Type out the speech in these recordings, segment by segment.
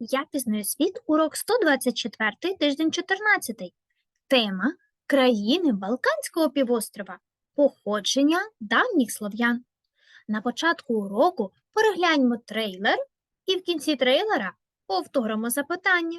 Я пізнаю світ, урок 124, тиждень 14. Тема країни Балканського півострова. Походження давніх слов'ян. На початку уроку перегляньмо трейлер і в кінці трейлера повторимо запитання.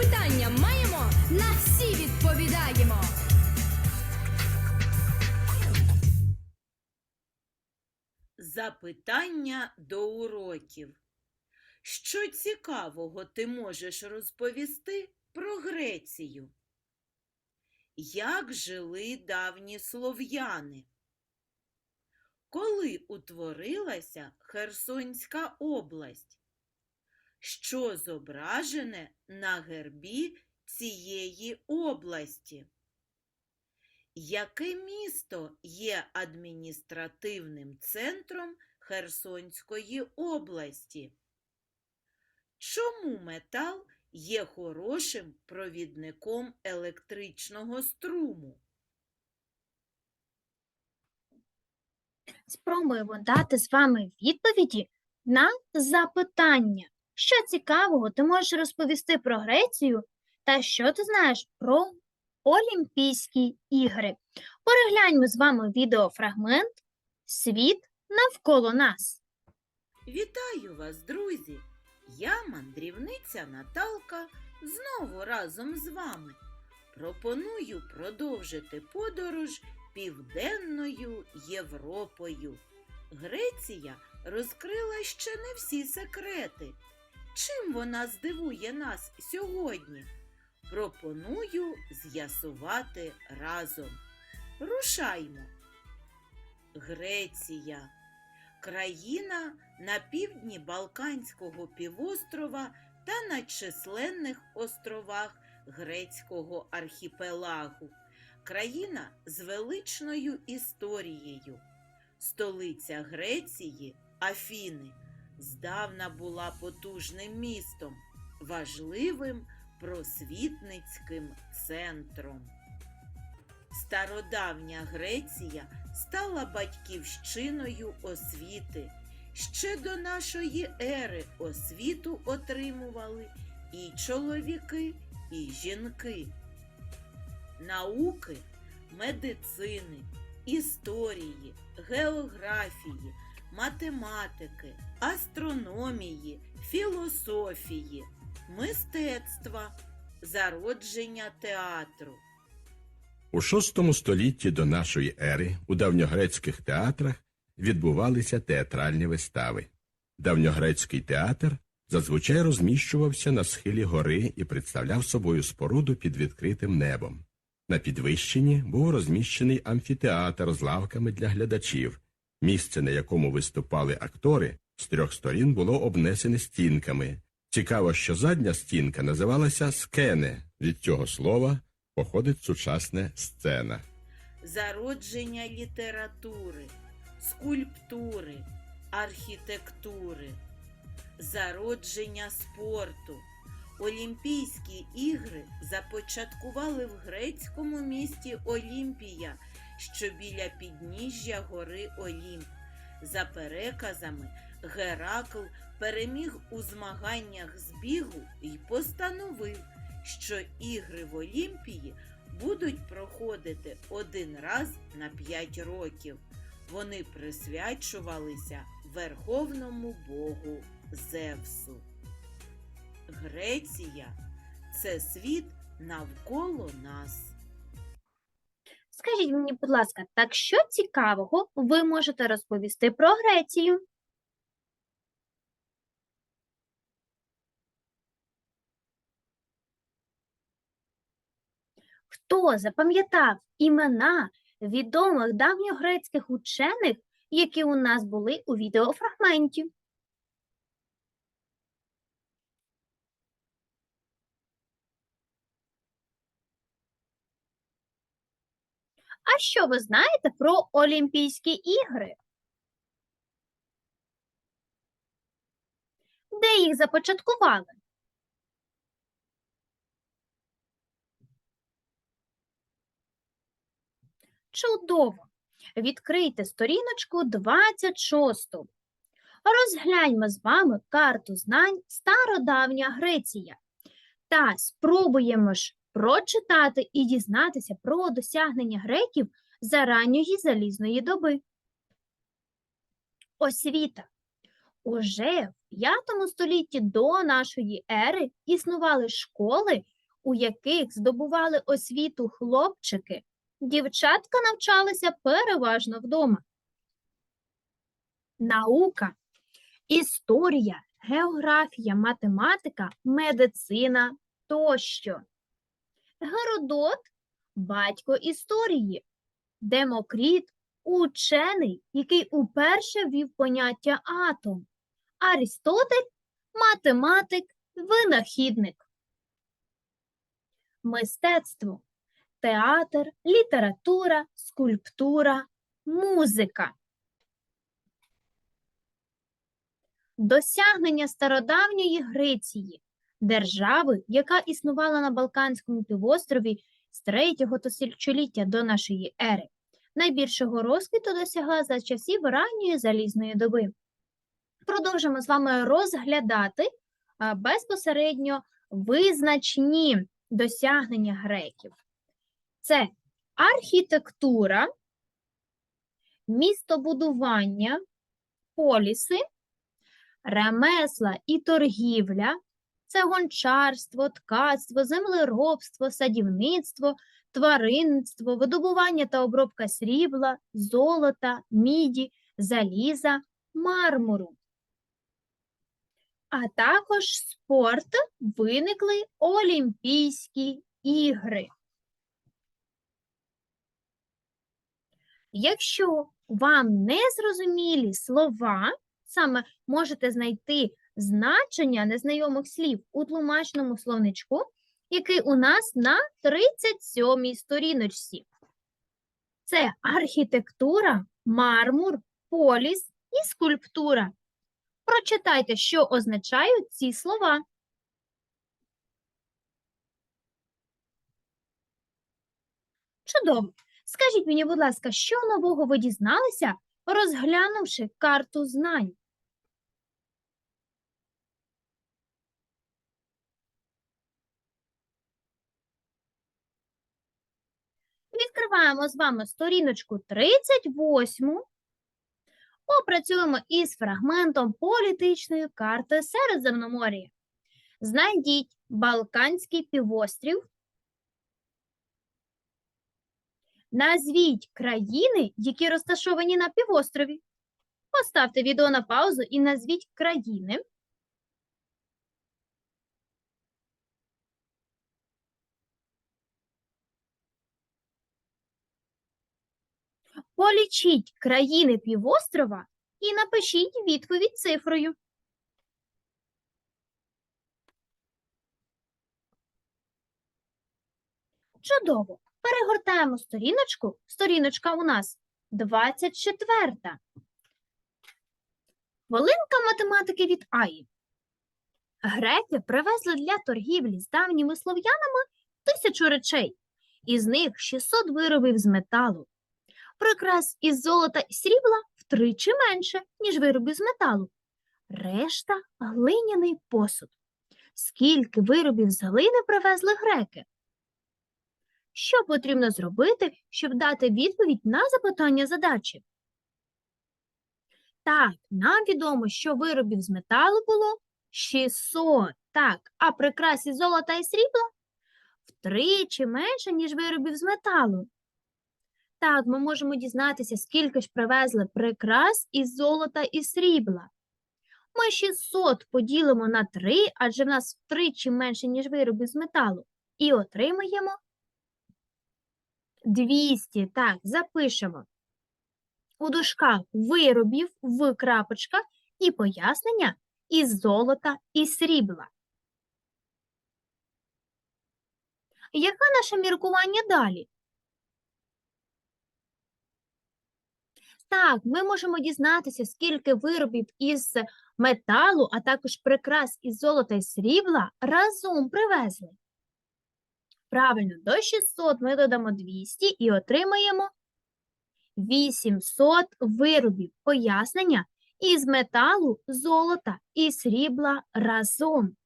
Запитання маємо, на всі відповідаємо. Запитання до уроків. Що цікавого ти можеш розповісти про Грецію? Як жили давні слов'яни? Коли утворилася Херсонська область? Що зображене на гербі цієї області? Яке місто є адміністративним центром Херсонської області? Чому метал є хорошим провідником електричного струму? Спробуємо дати з вами відповіді на запитання. Що цікавого ти можеш розповісти про Грецію та що ти знаєш про Олімпійські ігри? Перегляньмо з вами відеофрагмент Світ навколо нас. Вітаю вас, друзі! Я мандрівниця Наталка знову разом з вами. Пропоную продовжити подорож південною Європою. Греція розкрила ще не всі секрети. Чим вона здивує нас сьогодні? Пропоную з'ясувати разом. Рушаймо. Греція країна на півдні Балканського півострова та на численних островах грецького архіпелагу. Країна з величною історією. Столиця Греції Афіни здавна була потужним містом, важливим просвітницьким центром. Стародавня Греція стала батьківщиною освіти. Ще до нашої ери освіту отримували і чоловіки, і жінки. Науки медицини, історії, географії, математики, астрономії, філософії, мистецтва, зародження театру. У VI столітті до нашої ери у давньогрецьких театрах відбувалися театральні вистави. Давньогрецький театр зазвичай розміщувався на схилі гори і представляв собою споруду під відкритим небом. На підвищенні був розміщений амфітеатр з лавками для глядачів. Місце, на якому виступали актори, з трьох сторін було обнесене стінками. Цікаво, що задня стінка називалася скене. Від цього слова походить сучасне сцена. зародження літератури, скульптури, архітектури, зародження спорту. Олімпійські ігри започаткували в грецькому місті Олімпія, що біля підніжжя гори Олімп. За переказами, Геракл переміг у змаганнях з бігу і постановив, що ігри в Олімпії будуть проходити один раз на п'ять років. Вони присвячувалися верховному богу Зевсу. Греція це світ навколо нас. Скажіть мені, будь ласка, так що цікавого ви можете розповісти про Грецію? Хто запам'ятав імена відомих давньогрецьких учених, які у нас були у відеофрагменті? А що ви знаєте про Олімпійські ігри? Де їх започаткували? Чудово! Відкрийте сторіночку 26. Розгляньмо з вами карту знань Стародавня Греція та спробуємо ж прочитати і дізнатися про досягнення греків за ранньої залізної доби. Освіта. Уже в 5 столітті до нашої ери існували школи, у яких здобували освіту хлопчики. Дівчатка навчалися переважно вдома. Наука, історія, географія, математика, медицина тощо. Геродот батько історії, Демокріт учений, який уперше ввів поняття атом, Арістотель математик, винахідник. Мистецтво театр, література, скульптура, музика. Досягнення стародавньої Греції, держави, яка існувала на Балканському півострові з 3 тисячоліття до нашої ери, найбільшого розквіту досягла за часів ранньої залізної доби. Продовжимо з вами розглядати безпосередньо визначні досягнення греків. Це архітектура, містобудування, поліси, ремесла і торгівля, це гончарство, ткацтво, землеробство, садівництво, тваринництво, видобування та обробка срібла, золота, міді, заліза, мармуру. А також спорт виникли Олімпійські ігри. Якщо вам не зрозумілі слова, саме можете знайти значення незнайомих слів у тлумачному словничку, який у нас на 37-й сторіночці. Це архітектура, мармур, поліс і скульптура. Прочитайте, що означають ці слова. Чудово! Скажіть мені, будь ласка, що нового ви дізналися, розглянувши карту знань? Відкриваємо з вами сторіночку 38. Опрацюємо із фрагментом політичної карти Середземномор'я. Знайдіть Балканський півострів Назвіть країни, які розташовані на півострові. Поставте відео на паузу і назвіть країни. Полічіть країни півострова і напишіть відповідь цифрою. Чудово! Перегортаємо сторіночку. Сторіночка у нас 24. Хвилинка математики від Аї. Греки привезли для торгівлі з давніми слов'янами тисячу речей, із них 600 виробів з металу. Прикрас із золота і срібла втричі менше, ніж виробів з металу. Решта глиняний посуд. Скільки виробів з глини привезли греки? Що потрібно зробити, щоб дати відповідь на запитання задачі? Так, нам відомо, що виробів з металу було 600. Так, а прикрас із золота і срібла втричі менше, ніж виробів з металу. Так, ми можемо дізнатися, скільки ж привезли прикрас із золота і срібла. Ми 600 поділимо на 3, адже в нас втричі менше, ніж виробів з металу, і отримаємо 200. Так, запишемо. У дужках виробів в крапочках і пояснення із золота і срібла. Яке наше міркування далі? Так, ми можемо дізнатися, скільки виробів із металу, а також прикрас із золота і срібла разом привезли. Правильно, до 600 ми додамо 200 і отримаємо 800 виробів. Пояснення із металу, золота і срібла разом.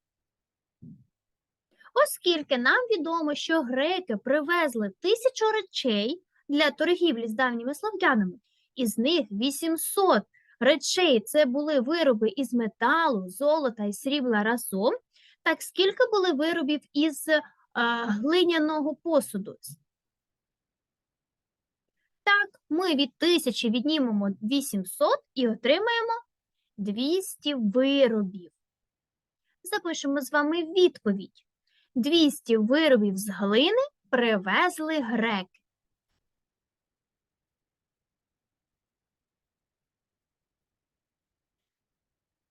Оскільки нам відомо, що греки привезли тисячу речей для торгівлі з давніми слов'янами, із них 800 речей це були вироби із металу, золота і срібла разом, так скільки були виробів із а, глиняного посуду? Так, ми від 1000 віднімемо 800 і отримаємо 200 виробів. Запишемо з вами відповідь. 200 виробів з глини привезли греки.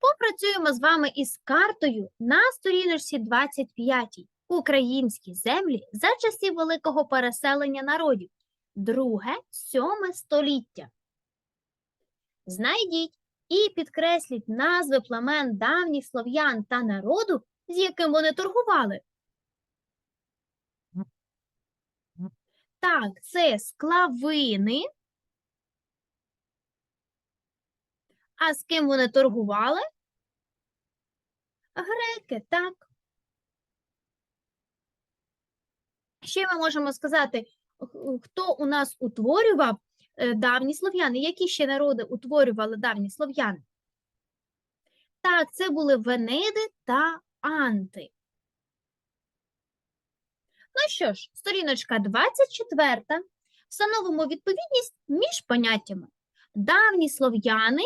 Попрацюємо з вами із картою на сторіночці 25. Українські землі за часів великого переселення народів. Друге, сьоме століття. Знайдіть і підкресліть назви племен давніх слов'ян та народу, з яким вони торгували. Так, це склавини. А з ким вони торгували? Греки, так. Ще ми можемо сказати, хто у нас утворював е, давні слов'яни, які ще народи утворювали давні слов'яни? Так, це були венеди та анти. Ну що ж, сторіночка 24. Встановимо відповідність між поняттями. Давні слов'яни.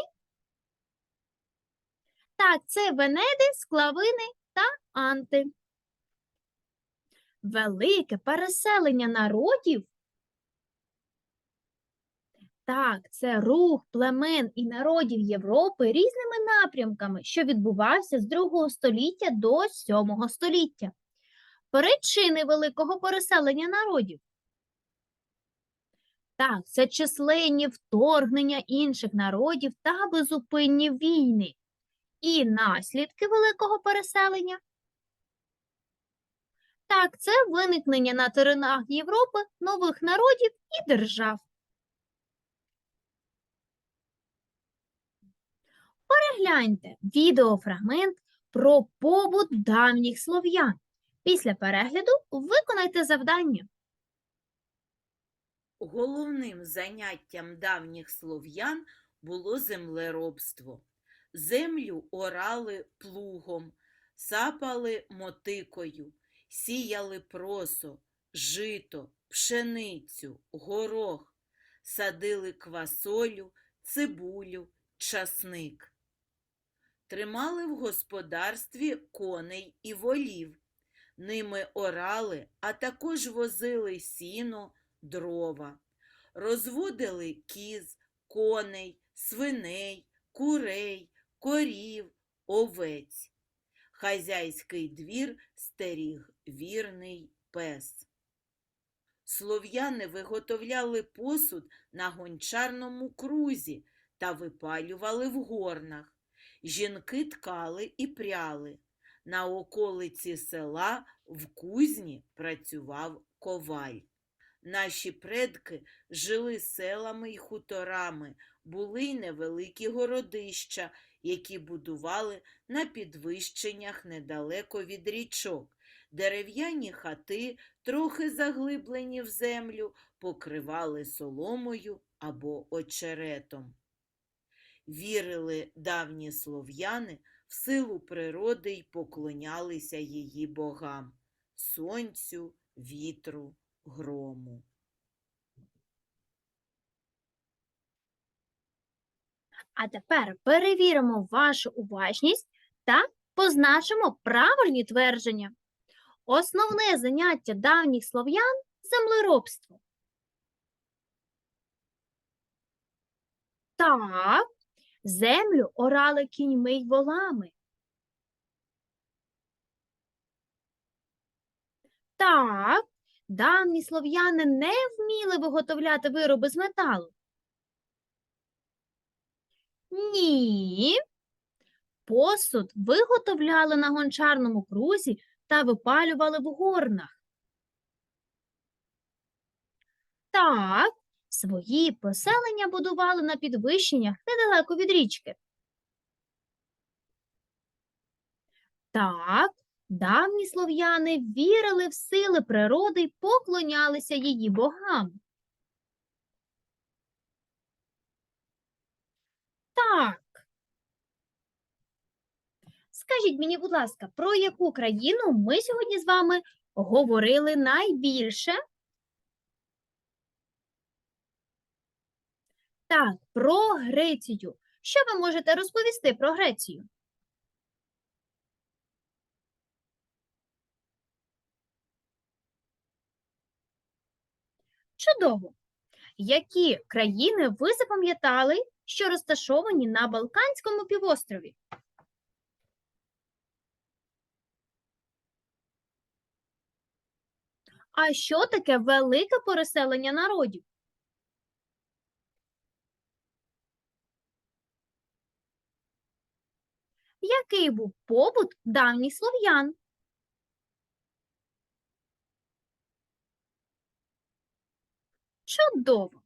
Так, це венеди, склавини та анти. Велике переселення народів. Так, це рух племен і народів Європи різними напрямками, що відбувався з 2 століття до 7 століття. Причини великого переселення народів. Так, це численні вторгнення інших народів та безупинні війни. І наслідки великого переселення. Так, це виникнення на теренах Європи нових народів і держав. Перегляньте відеофрагмент про побут давніх слов'ян. Після перегляду виконайте завдання. Головним заняттям давніх слов'ян було землеробство. Землю орали плугом, сапали мотикою, сіяли просо, жито, пшеницю, горох, садили квасолю, цибулю, часник. Тримали в господарстві коней і волів. Ними орали, а також возили сіно, дрова. Розводили кіз, коней, свиней, курей, корів, овець. Хазяйський двір стеріг вірний пес. Слов'яни виготовляли посуд на гончарному крузі та випалювали в горнах. Жінки ткали і пряли. На околиці села в кузні працював коваль. Наші предки жили селами й хуторами, були й невеликі городища, які будували на підвищеннях недалеко від річок. Дерев'яні хати, трохи заглиблені в землю, покривали соломою або очеретом. Вірили давні слов'яни в силу природи й поклонялися її богам сонцю, вітру, грому. А тепер перевіримо вашу уважність та позначимо правильні твердження. Основне заняття давніх слов'ян землеробство. Так, землю орали кіньми й волами. Так, давні слов'яни не вміли виготовляти вироби з металу. Ні. Посуд виготовляли на гончарному крузі та випалювали в горнах. Так, свої поселення будували на підвищеннях недалеко від річки. Так, давні слов'яни вірили в сили природи й поклонялися її богам. Так. Скажіть мені, будь ласка, про яку країну ми сьогодні з вами говорили найбільше? Так, про Грецію. Що ви можете розповісти про Грецію? Чудово! Які країни ви запам'ятали, що розташовані на Балканському півострові? А що таке велике переселення народів? Який був побут давніх слов'ян? Чудово!